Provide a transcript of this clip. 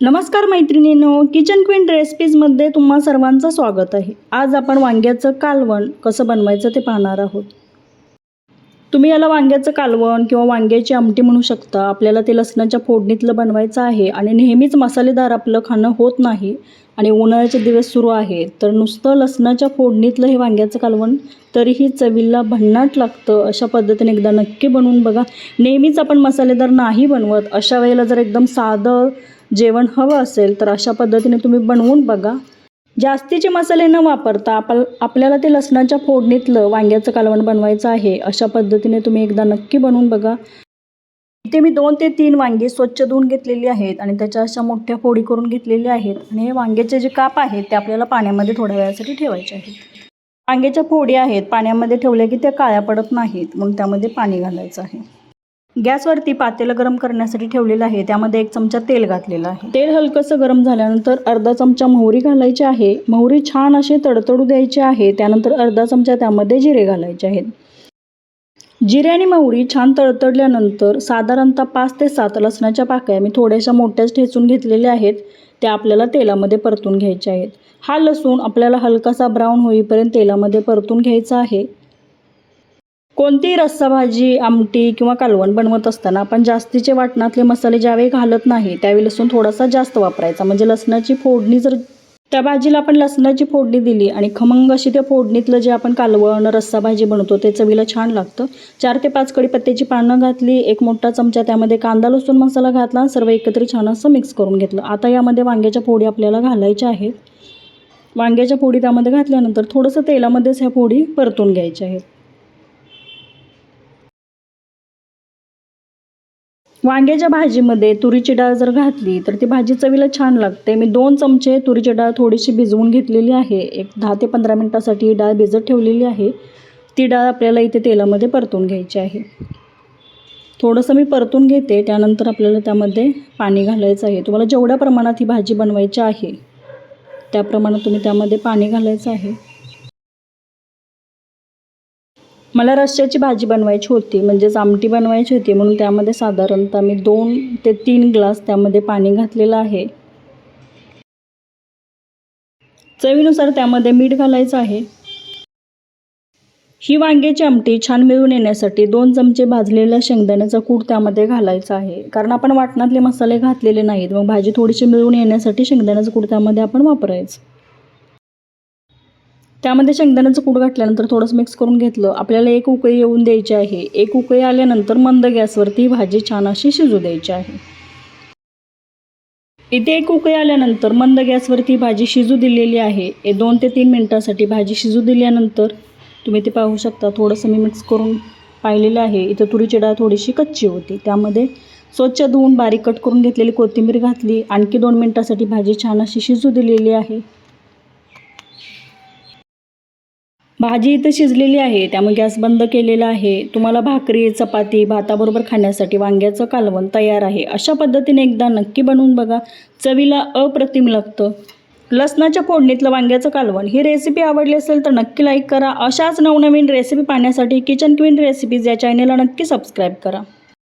नमस्कार मैत्रिणींनो kitchen queen रेसिपीजमध्ये तुम्हा सर्वांचं स्वागत आहे. आज आपण वांग्याचं कालवण कसं बनवायचं ते पाहणार आहोत. तुम्ही याला वांग्याचं कालवण किंवा वांग्याची आमटी म्हणू शकता. आपल्याला ते लसणाच्या फोडणीतलं बनवायचं आहे आणि नेहमीच मसालेदार आपलं खाणं होत नाही आणि उन्हाळ्याचे दिवस सुरू आहेत तर नुसतं लसणाच्या फोडणीतलं हे वांग्याचं कालवण तरीही चवीला भन्नाट लागतं. अशा पद्धतीने एकदा नक्की बनवून बघा. नेहमीच आपण मसालेदार नाही बनवत. अशा वेळेला जर एकदम साधं जेवण हवं असेल तर अशा पद्धतीने तुम्ही बनवून बघा. जास्तीचे मसाले न वापरता आपल आपल्याला ते लसणाच्या फोडणीतलं वांग्याचं कालवण बनवायचं आहे अशा पद्धतीने तुम्ही एकदा नक्की बनवून बघा. इथे मी दोन ते तीन वांगी स्वच्छ धुवून घेतलेली आहेत आणि त्याच्या अशा मोठ्या फोडी करून घेतलेल्या आहेत आणि हे वांग्याचे जे काप आहेत ते आपल्याला पाण्यामध्ये थोड्या वेळासाठी ठेवायचे आहेत. वांग्याच्या फोडी आहेत पाण्यामध्ये ठेवल्या की त्या काळ्या पडत नाहीत म्हणून त्यामध्ये पाणी घालायचं आहे. गॅसवरती पातेलं गरम करण्यासाठी ठेवलेलं आहे. त्यामध्ये एक चमचा तेल घातलेलं आहे. तेल हलकंसं गरम झाल्यानंतर अर्धा चमचा मोहरी घालायची आहे. मोहरी छान असे तडतडू द्यायची आहे. त्यानंतर अर्धा चमचा त्यामध्ये जिरे घालायचे आहेत. जिरे आणि मोहरी छान तडतडल्यानंतर साधारणतः पाच ते सात लसणाच्या पाकळ्या मी थोड्याशा मोठ्याच ठेचून घेतलेल्या आहेत. त्या आपल्याला तेलामध्ये परतून घ्यायच्या आहेत. हा लसूण आपल्याला हलकासा ब्राऊन होईपर्यंत तेलामध्ये परतून घ्यायचा आहे. कोणतीही रस्सा भाजी आमटी किंवा कालवण बनवत असताना आपण जास्तीचे वाटणातले मसाले ज्यावेळी घालत नाही त्यावेळी लसूण थोडासा जास्त वापरायचा. म्हणजे लसणाची फोडणी जर त्या भाजीला आपण लसणाची फोडणी दिली आणि खमंग अशी त्या फोडणीतलं जे आपण कालवण रस्सा भाजी बनवतो ते चवीला छान लागतं. चार ते पाच कडीपत्त्याची पानं घातली एक मोठा चमचा त्यामध्ये कांदा लसूण मसाला घातला सर्व एकत्र छान असं मिक्स करून घेतलं. आता यामध्ये वांग्याच्या फोडी आपल्याला घालायच्या आहेत. वांग्याच्या फोडी त्यामध्ये घातल्यानंतर थोडंसं तेलामध्येच ह्या फोडी परतून घ्यायच्या आहेत. वांग्याच्या भाजीमध्ये तुरीची डाळ जर घातली तर ती भाजी चवीला छान लागते. मी दोन चमचे तुरीची डाळ थोडीशी भिजवून घेतलेली आहे. एक दहा ते पंधरा मिनटासाठी ही डाळ भिजत ठेवलेली आहे. ती डाळ आपल्याला इथे तेलामध्ये परतून घ्यायची आहे. थोडंसं मी परतून घेते त्यानंतर आपल्याला त्यामध्ये पाणी घालायचं आहे. तुम्हाला जेवढ्या प्रमाणात ही भाजी बनवायची आहे त्या प्रमाणात तुम्ही त्यामध्ये पाणी घालायचं आहे. मला रश्श्याची भाजी बनवायची होती म्हणजेच आमटी बनवायची होती म्हणून त्यामध्ये साधारणतः मी दोन ते तीन ग्लास त्यामध्ये पाणी घातलेलं आहे. चवीनुसार त्यामध्ये मीठ घालायचं आहे. ही वांग्याची आमटी छान मिळून येण्यासाठी दोन चमचे भाजलेल्या शेंगदाण्याचा कूट त्यामध्ये घालायचा आहे. कारण आपण वाटणातले मसाले घातलेले नाहीत मग भाजी थोडीशी मिळून येण्यासाठी शेंगदाण्याचं कूट त्यामध्ये आपण वापरायचं. त्यामध्ये शेंगदाण्याचं कूट घातल्यानंतर थोडंसं मिक्स करून घेतलं. आपल्याला एक उकळी येऊन द्यायची आहे. एक उकळी आल्यानंतर मंद गॅसवरती भाजी छान अशी शिजू द्यायची आहे. इथे एक उकळी आल्यानंतर मंद गॅसवरती भाजी शिजू दिलेली आहे. हे दोन ते तीन मिनटासाठी भाजी शिजू दिल्यानंतर तुम्ही ते पाहू शकता. थोडंसं मी मिक्स करून पाहिलेलं आहे. इथं तुरीची डाळ थोडीशी कच्ची होती. त्यामध्ये स्वच्छ धुवून बारीक कट करून घेतलेली कोथिंबीर घातली. आणखी दोन मिनटासाठी भाजी छान अशी शिजू दिलेली आहे. भाजी इथं शिजलेली आहे त्यामुळे गॅस बंद केलेला आहे. तुम्हाला भाकरी चपाती भाताबरोबर खाण्यासाठी वांग्याचं कालवण तयार आहे. अशा पद्धतीने एकदा नक्की बनवून बघा. चवीला अप्रतिम लागतं. लसणाच्या फोडणीतलं वांग्याचं कालवण. ही रेसिपी आवडली असेल तर नक्की लाईक करा. अशाच नवनवीन रेसिपी पाहण्यासाठी किचन क्वीन रेसिपीज या चॅनेलला नक्की सबस्क्राईब करा.